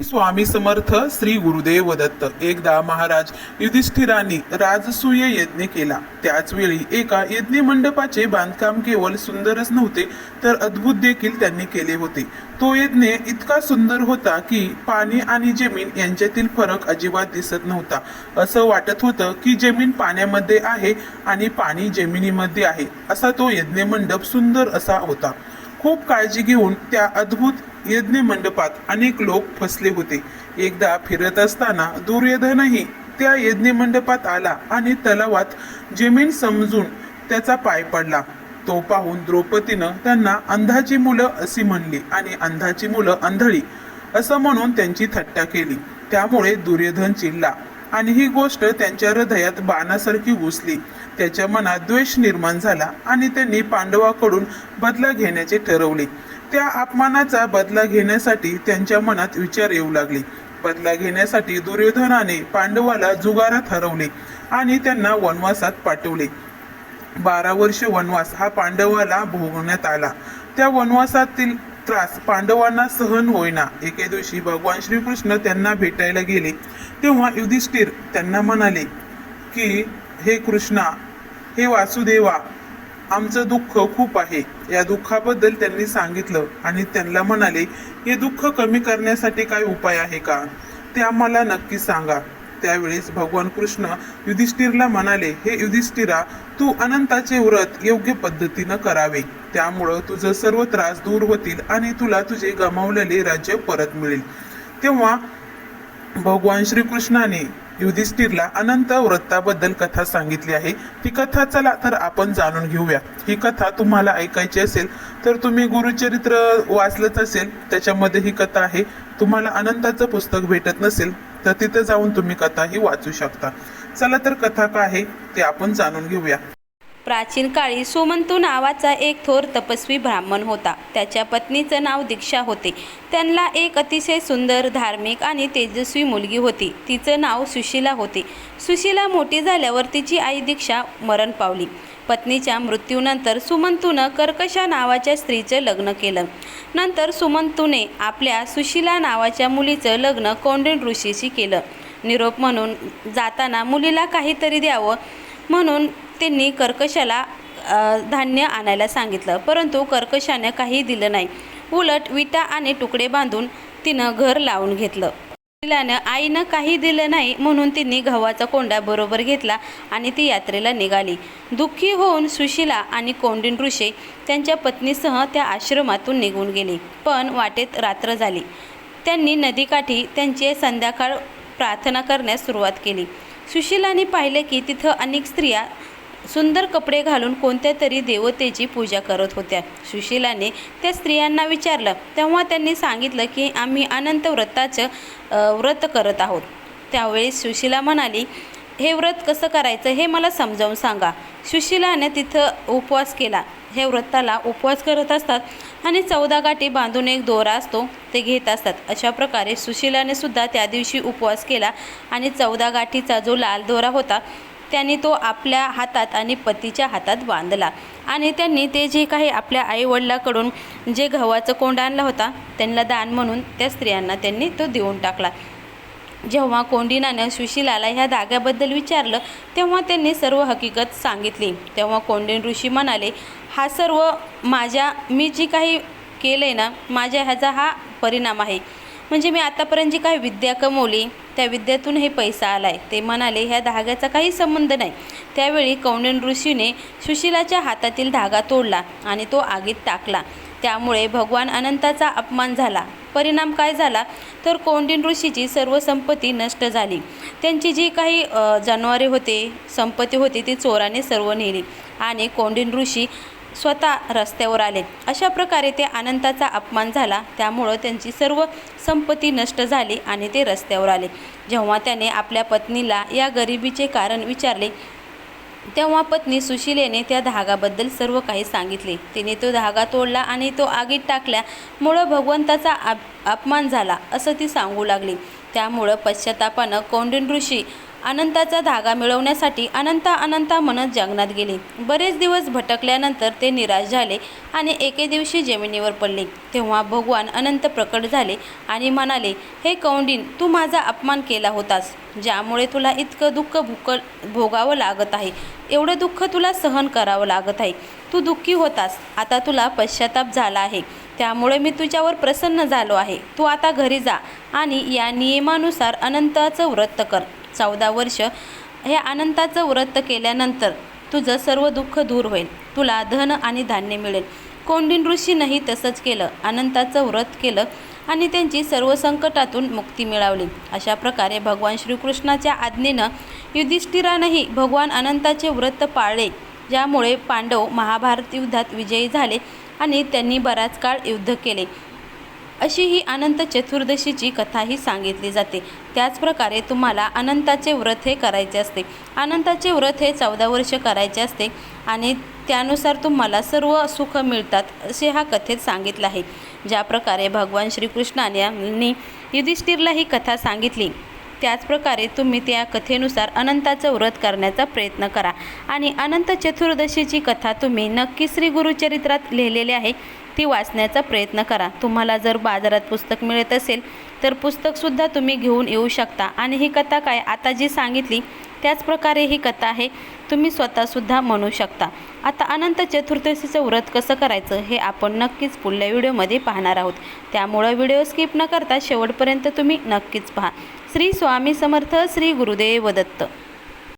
स्वामी समर्थ श्री गुरुदेव दत्त. एकदा महाराज युधिष्ठिरांनी राजसूय यज्ञ केला. त्याच वेळी एका यज्ञ मंडपाचे बांधकाम केवळ सुंदरच नव्हते तर अद्भुत देखील त्यांनी केले होते. तो यज्ञ इतका सुंदर होता की पाणी आणि जमीन यांच्यातील फरक अजिबात दिसत नव्हता. असं वाटत होतं की जमीन पाण्यामध्ये आहे आणि पाणी जमिनीमध्ये आहे असा तो यज्ञ मंडप सुंदर असा होता. खूप काळजी घेऊन त्या अद्भुत यज्ञ मंडपात अनेक लोक फसले होते. एकदा फिरत असताना दुर्योधनही त्या यज्ञ मंडपात आला आणि तलावात जमीन समजून त्याचा पाय पडला. तो पाहून द्रौपदीनं त्यांना अंधाची मुलं अशी म्हणली आणि अंधाची मुलं अंधळी असं म्हणून त्यांची थट्टा केली. त्यामुळे दुर्योधन चिडला आणि ही गोष्ट त्यांच्या हृदयात बाणासारखी घुसली त्याच्या मनात द्वेष निर्माण झाला आणि त्यांनी पांडवाकडून बदला घेण्याचे ठरवले. त्या अपमानाचा बदला घेण्यासाठी त्यांच्या मनात विचार येऊ लागले. बदला घेण्यासाठी दुर्योधनाने पांडवाला जुगारात हरवले आणि त्यांना वनवासात पाठवले. बारा वर्ष वनवास हा पांडवाला भोगवण्यात आला. त्या वनवासातील त्रास पांडवांना सहन होईना. एके दिवशी भगवान श्रीकृष्ण त्यांना भेटायला गेले. तेव्हा युधिष्ठिर त्यांना म्हणाले की हे कृष्णा हे वासुदेवा आमचं दुःख खूप आहे. या दुःखाबद्दल त्यांनी सांगितलं आणि त्यांना म्हणाले हे दुःख कमी करण्यासाठी काय उपाय आहे का? ते आम्हाला नक्की सांगा. त्यावेळेस भगवान कृष्ण युधिष्ठिरला म्हणाले हे युधिष्ठिरा तू अनंताचे व्रत योग्य पद्धतीनं करावे. त्यामुळं तुझं सर्व त्रास दूर होतील आणि तुला तुझे गमावलेले राज्य परत मिळेल. तेव्हा भगवान श्रीकृष्णाने युधिष्ठिरला अनंत व्रताबद्दल कथा सांगितली आहे. ही कथा चला तर आपण जाणून घेऊया. ही कथा तुम्हाला ऐकायची असेल तर तुम्ही गुरुचरित्र वाचलंच असेल. त्याच्यामध्ये ही कथा आहे. तुम्हाला अनंताचं पुस्तक भेटत नसेल तर तिथे जाऊन तुम्ही कथा ही वाचू शकता. चला तर कथा काय आहे ते आपण जाणून घेऊया. प्राचीन काळी सुमंतू नावाचा एक थोर तपस्वी ब्राह्मण होता. त्याच्या पत्नीचं नाव दीक्षा होते. त्यांना एक अतिशय सुंदर धार्मिक आणि तेजस्वी मुलगी होती. तिचं नाव सुशीला होते. सुशीला मोठी झाल्यावर तिची आई दीक्षा मरण पावली. पत्नीच्या मृत्यूनंतर सुमंतूनं कर्कशा नावाच्या स्त्रीचं लग्न केलं. नंतर सुमंतूने आपल्या सुशीला नावाच्या मुलीचं लग्न कौंडिन ऋषीशी केलं. निरोप म्हणून जाताना मुलीला काहीतरी द्यावं म्हणून त्यांनी कर्कशाला धान्य आणायला सांगितलं. परंतु कर्कशाने काही दिलं नाही. उलट विटा आणि तुकडे बांधून तिनं घर लावून घेतलं. तिलानं आईनं काही दिलं नाही म्हणून तिने गव्हाचा कोंडा बरोबर घेतला आणि ती यात्रेला निघाली. दुःखी होऊन सुशीला आणि कोंडीन ऋषे त्यांच्या पत्नीसह त्या आश्रमातून निघून गेले पण वाटेत रात्र झाली. त्यांनी नदीकाठी त्यांची संध्याकाळ प्रार्थना करण्यास सुरुवात केली. सुशीलाने पाहिले की तिथं अनेक स्त्रिया सुंदर कपडे घालून कोणत्या तरी देवतेची पूजा करत होत्या. सुशीलाने त्या स्त्रियांना विचारलं. तेव्हा त्यांनी सांगितलं की आम्ही अनंत व्रताचं व्रत करत आहोत. त्यावेळी सुशीला म्हणाली हे व्रत कसं करायचं हे मला समजावून सांगा. सुशीलाने तिथं उपवास केला. हे व्रताला उपवास करत असतात आणि चौदा गाठी बांधून एक दोरा असतो ते घेत असतात. अशा प्रकारे सुशीलाने सुद्धा त्या दिवशी उपवास केला आणि चौदा गाठीचा जो लाल दोरा होता त्यांनी तो आपल्या हातात आणि पतीच्या हातात बांधला. आणि त्यांनी ते जे काही आपल्या आईवडिलाकडून जे गव्हाचं कोंड आणला होता त्यांना दान म्हणून त्या स्त्रियांना त्यांनी तो देऊन टाकला. जेव्हा कोंडिनानं सुशीलाला ह्या धाग्याबद्दल विचारलं तेव्हा त्यांनी सर्व हकीकत सांगितली. तेव्हा कोंडीन ऋषी म्हणाले हा सर्व माझ्या मी जी काही केलं आहे ना माझ्या ह्याचा हा परिणाम आहे. म्हणजे मी आतापर्यंत जी काही विद्या कमवली त्या विद्यातून हे पैसा आला आहे ते म्हणाले ह्या धाग्याचा काही संबंध नाही. त्यावेळी कौंडिन ऋषीने सुशीलाच्या हातातील धागा तोडला आणि तो आगीत टाकला. त्यामुळे भगवान अनंताचा अपमान झाला. परिणाम काय झाला? तर कौंडिन ऋषीची सर्व संपत्ती नष्ट झाली. त्यांची जी काही जनावरे होते संपत्ती होती ती चोराने सर्व नेली. आणि कौंडिन ऋषी स्वतः रस्त्यावर आले. अशा प्रकारे ते अनंताचा अपमान झाला. त्यामुळं त्यांची सर्व संपत्ती नष्ट झाली आणि ते रस्त्यावर आले. जेव्हा त्याने आपल्या पत्नीला या गरिबीचे कारण विचारले तेव्हा पत्नी सुशिलेने त्या धागाबद्दल सर्व काही सांगितले. तिने तो धागा तोडला आणि तो आगीत टाकल्यामुळं भगवंताचा आप अपमान झाला असं ती सांगू लागली. त्यामुळं पश्चातापानं कौंडिन ऋषी अनंताचा धागा मिळवण्यासाठी अनंता अनंता म्हणत जंगलात गेले. बरेच दिवस भटकल्यानंतर ते निराश झाले आणि एके दिवशी जमिनीवर पडले. तेव्हा भगवान अनंत प्रकट झाले आणि म्हणाले हे कौंडिन तू माझा अपमान केला होतास. ज्यामुळे तुला इतकं दुःख भुक भोगावं लागत आहे. एवढं दुःख तुला सहन करावं लागत आहे. तू दुःखी होतास. आता तुला पश्चाताप झाला आहे. त्यामुळे मी तुझ्यावर प्रसन्न झालो आहे. तू आता घरी जा आणि या नियमानुसार अनंताचं व्रत कर. चौदा वर्ष हे अनंताचं व्रत केल्यानंतर तुझं सर्व दुःख दूर होईल. तुला धन आणि धान्य मिळेल. कोंडीन ऋषीनंही तसंच केलं. अनंताचं व्रत केलं आणि त्यांची सर्व संकटातून मुक्ती मिळवली. अशा प्रकारे भगवान श्रीकृष्णाच्या आज्ञेनं युधिष्ठिरानंही भगवान अनंताचे व्रत पाळले ज्यामुळे पांडव महाभारत युद्धात विजयी झाले आणि त्यांनी बराच काळ युद्ध केले. अशी ही अनंत चतुर्दशीची कथाही सांगितली जाते. त्याचप्रकारे तुम्हाला अनंताचे व्रत हे करायचे असते. अनंताचे व्रत हे चौदा वर्ष करायचे असते आणि त्यानुसार तुम्हाला सर्व सुख मिळतात असे हा कथेत सांगितलं आहे. ज्या प्रकारे भगवान श्रीकृष्णाने युधिष्ठिरला ही कथा सांगितली त्याचप्रकारे तुम्ही त्या कथेनुसार अनंताचं व्रत करण्याचा प्रयत्न करा. आणि अनंत चतुर्दशीची कथा तुम्ही नक्की श्री गुरुचरित्रात लिहिलेली आहे. ती वाचण्याचा प्रयत्न करा. तुम्हाला जर बाजारात पुस्तक मिळत असेल तर पुस्तकसुद्धा तुम्ही घेऊन येऊ शकता. आणि ही कथा काय? आता जी सांगितली त्याचप्रकारे ही कथा आहे. तुम्ही स्वतःसुद्धा म्हणू शकता. आता अनंत चतुर्दशीचं व्रत कसं करायचं हे आपण नक्कीच पुढल्या व्हिडिओमध्ये पाहणार आहोत. त्यामुळं व्हिडिओ स्किप न करता शेवटपर्यंत तुम्ही नक्कीच पहा. श्री स्वामी समर्थ श्री गुरुदेव दत्त.